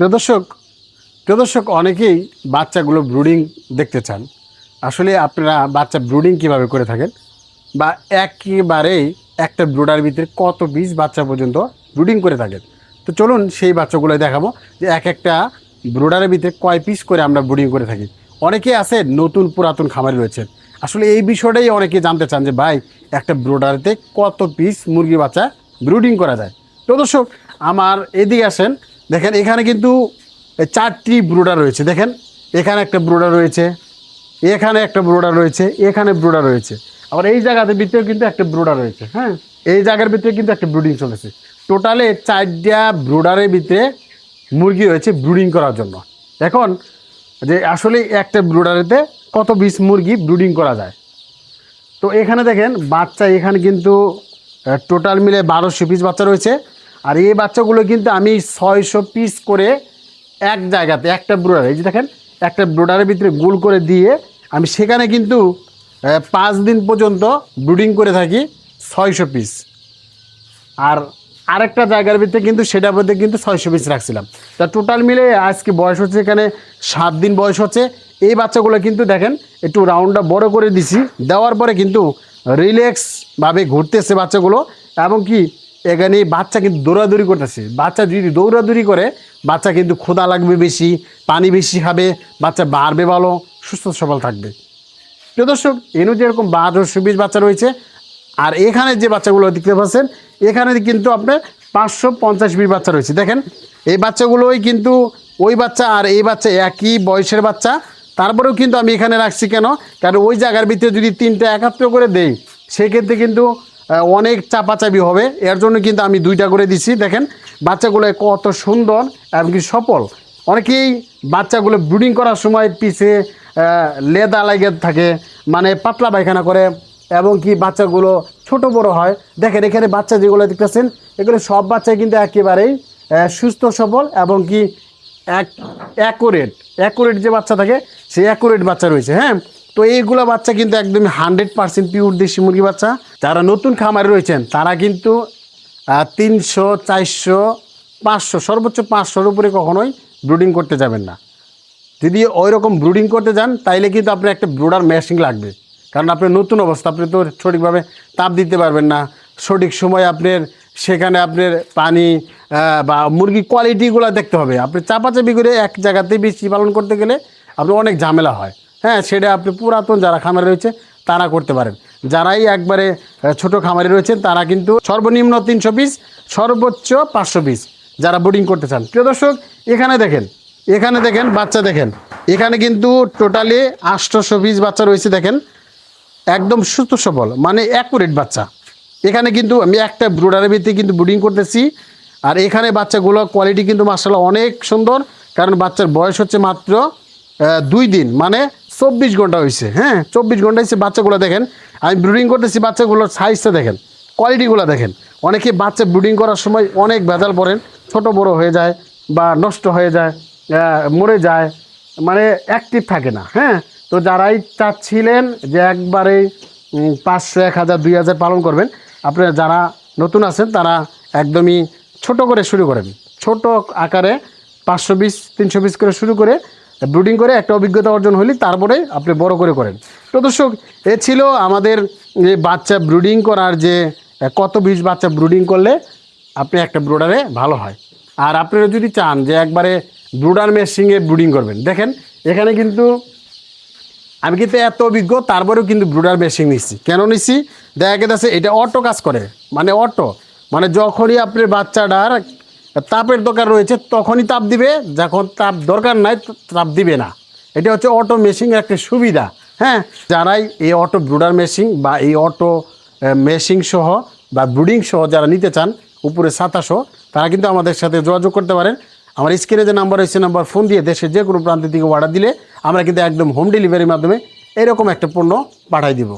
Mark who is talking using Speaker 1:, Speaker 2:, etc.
Speaker 1: প্রিয় দর্শক প্রিয় দর্শক, অনেকেই বাচ্চাগুলো ব্রুডিং দেখতে চান। আসলে আপনারা বাচ্চা ব্রুডিং কীভাবে করে থাকেন? বা একেবারেই একটা ব্রুডার ভিতরে কত বীজ বাচ্চা পর্যন্ত ব্রুডিং করে থাকেন? তো চলুন সেই বাচ্চাগুলো দেখাবো যে এক একটা ব্রুডারের ভিতরে কয় পিস করে আমরা ব্রুডিং করে থাকি। অনেকে আছে নতুন পুরাতন খামারি রয়েছেন। আসলে এই বিষয়টাই অনেকে জানতে চান যে, ভাই, একটা ব্রুডারেতে কত পিস মুরগি বাচ্চা ব্রুডিং করা যায়? তো দর্শক, আমার এদিকে আসেন দেখেন, এখানে কিন্তু চারটি ব্রুডার রয়েছে। দেখেন, এখানে একটা ব্রুডার রয়েছে, এখানে একটা ব্রুডার রয়েছে, এখানে ব্রুডার রয়েছে। আবার এই জায়গাতে ভিতরেও কিন্তু একটা ব্রুডার রয়েছে হ্যাঁ? এই জায়গার ভিতরে কিন্তু একটা ব্রুডিং চলেছে। টোটালে চারটা ব্রুডারের ভিতরে মুরগি রয়েছে ব্রুডিং করার জন্য। এখন, যে আসলে একটা ব্রুডারেতে কত বিশ মুরগি ব্রুডিং করা যায়? তো এখানে দেখেন, বাচ্চা এখানে কিন্তু টোটাল মিলে বারোশো পিস বাচ্চা রয়েছে। আর এই বাচ্চাগুলো কিন্তু আমি ছয়শো পিস করে এক জায়গাতে, একটা ব্রোডার এই যে দেখেন, একটা ব্রুডারের ভিতরে গোল করে দিয়ে আমি সেখানে কিন্তু পাঁচ দিন পর্যন্ত ব্রুডিং করে থাকি ছয়শো পিস আর আরেকটা জায়গার ভিতরে কিন্তু সেটার মধ্যে কিন্তু ছয়শো পিস রাখছিলাম। তা টোটাল মিলে আজকে বয়স হচ্ছে এখানে সাত দিন বয়স হচ্ছে। এই বাচ্চাগুলো কিন্তু দেখেন, একটু রাউন্ডটা বড় করে দিছি। দেওয়ার পরে কিন্তু রিল্যাক্সভাবে ঘুরতেছে বাচ্চাগুলো। এবং কি এখানে বাচ্চা কিন্তু দৌড়াদৌড়ি করতেছে। বাচ্চা যদি দৌড়াদৌড়ি করে, বাচ্চা কিন্তু ক্ষুধা লাগবে বেশি, পানি বেশি খাবে, বাচ্চা বাড়বে ভালো, সুস্থ সবল থাকবে। প্রিয় দর্শক এনু যেরকম বারোশো বিশ বাচ্চা রয়েছে, আর এখানে যে বাচ্চাগুলো দেখতে পাচ্ছেন, এখানে কিন্তু আপনার পাঁচশো পঞ্চাশ বিশ বাচ্চা রয়েছে। দেখেন, এই বাচ্চাগুলোই কিন্তু ওই বাচ্চা আর এই বাচ্চা একই বয়সের বাচ্চা। তারপরেও কিন্তু আমি এখানে রাখছি কেন? কারণ ওই জায়গার ভিতরে যদি তিনটা একাত্র করে দেই, সেক্ষেত্রে কিন্তু অনেক চাপাচাপি হবে। এর জন্য কিন্তু আমি দুইটা করে দিছি। দেখেন, বাচ্চাগুলো কত সুন্দর এবং কি সফল। অনেকেই বাচ্চাগুলো ব্রুডিং করার সময় পিছে লেদা লাগে থাকে মানে পাতলা পায়খানা করে এবং কি বাচ্চাগুলো ছোট বড় হয়। দেখেন, এখানে বাচ্চা যেগুলো দেখতেছেন, এগুলো সব বাচ্চাই কিন্তু একেবারেই সুস্থ সবল এবং কি এক অ্যাকুরেট অ্যাকুরেট যে বাচ্চা থাকে, সেই অ্যাকুরেট বাচ্চা রয়েছে হ্যাঁ? তো এইগুলো বাচ্চা কিন্তু একদমই হান্ড্রেড পার্সেন্ট পিওর দেশি মুরগি বাচ্চা। যারা নতুন খামারে রয়েছেন, তারা কিন্তু তিনশো, চারশো, পাঁচশো, সর্বোচ্চ পাঁচশোর উপরে কখনোই ব্রুডিং করতে যাবেন না। যদি ওই রকম ব্রুডিং করতে যান, তাইলে কিন্তু আপনার একটা ব্রুডার মেশিন লাগবে। কারণ আপনার নতুন অবস্থা, আপনি তো সঠিকভাবে তাপ দিতে পারবেন না। সঠিক সময় আপনার, সেখানে আপনার পানি বা মুরগি কোয়ালিটিগুলো দেখতে হবে। আপনি চাপাচাপি করে এক জায়গাতেই বেশি পালন করতে গেলে আপনার অনেক ঝামেলা হয়। হ্যাঁ সেটা আপনি পুরাতন যারা খামারে রয়েছে, তারা করতে পারেন। যারাই একবারে ছোট খামারে রয়েছেন, তারা কিন্তু সর্বনিম্ন তিনশো পিস, সর্বোচ্চ পাঁচশো পিস যারা বোর্ডিং করতে চান। প্রিয় দর্শক, এখানে দেখেন এখানে দেখেন, বাচ্চা দেখেন। এখানে কিন্তু টোটালি আটশোশো পিস বাচ্চা রয়েছে, দেখেন। একদম সুস্থ সবল মানে অ্যাকুরেট বাচ্চা। এখানে কিন্তু আমি একটা ব্রুডারের ভিত্তি কিন্তু ব্রুডিং করতেছি। আর এখানে বাচ্চাগুলো কোয়ালিটি কিন্তু মার্শাল্লাহ অনেক সুন্দর, কারণ বাচ্চার বয়স হচ্ছে মাত্র দুই দিন। মানে চব্বিশ ঘণ্টা হয়েছে হ্যাঁ? চব্বিশ ঘণ্টা হয়েছে বাচ্চাগুলো দেখেন। আমি ব্রুডিং করতেছি বাচ্চাগুলোর সাইজটা দেখেন কোয়ালিটিগুলো দেখেন। অনেকে বাচ্চা ব্রুডিং করার সময় অনেক ভেজাল পড়েন, ছোট বড় হয়ে যায় বা নষ্ট হয়ে যায় মরে যায় মানে অ্যাক্টিভ থাকে না হ্যাঁ? তো যারাই চাচ্ছিলেন যে একবারে পাঁচশো, এক হাজার, দুই হাজার পালন করবেন, আপনারা যারা নতুন আছেন, তারা একদমই ছোট করে শুরু করেন। ছোট আকারে পাঁচশো বিশ, তিনশো বিশ করে শুরু করে ব্রুডিং করে একটা অভিজ্ঞতা অর্জন হলে তারপরে আপনি বড় করে করেন। তো দর্শক, এ ছিল আমাদের যে বাচ্চা ব্রুডিং করার যে কত বিশ বাচ্চা ব্রুডিং করলে আপনি একটা ব্রুডারে ভালো হয়। আর আপনারা যদি চান যে একবারে ব্রুডার মেশিংয়ে ব্রুডিং করবেন, দেখেন এখানে কিন্তু আমি কিন্তু এত অভিজ্ঞ, তারপরেও কিন্তু ব্রুডার মেশিন নিচ্ছি। কেন নিচ্ছি? দেখা গেছে এটা অটো কাজ করে মানে অটো। মানে যখনই আপনার বাচ্চাটার তাপের দরকার রয়েছে, তখনই তাপ দিবে। যখন তাপ দরকার নাই, তাপ দিবে না। এটা হচ্ছে অটো মেশিনের একটা সুবিধা। হ্যাঁ যারাই এই অটো ব্রুডার মেশিন বা এই অটো মেশিন সহ বা ব্রুডিং সহ যারা নিতে চান, উপরে সাতাশো তারা কিন্তু আমাদের সাথে যোগাযোগ করতে পারেন। আমার স্ক্রিনে যে নাম্বার রয়েছে, নাম্বার ফোন দিয়ে দেশের যে কোনো প্রান্তের দিকে অর্ডার দিলে আমরা কিন্তু একদম হোম ডেলিভারির মাধ্যমে এরকম একটা পণ্য পাঠাই দিব।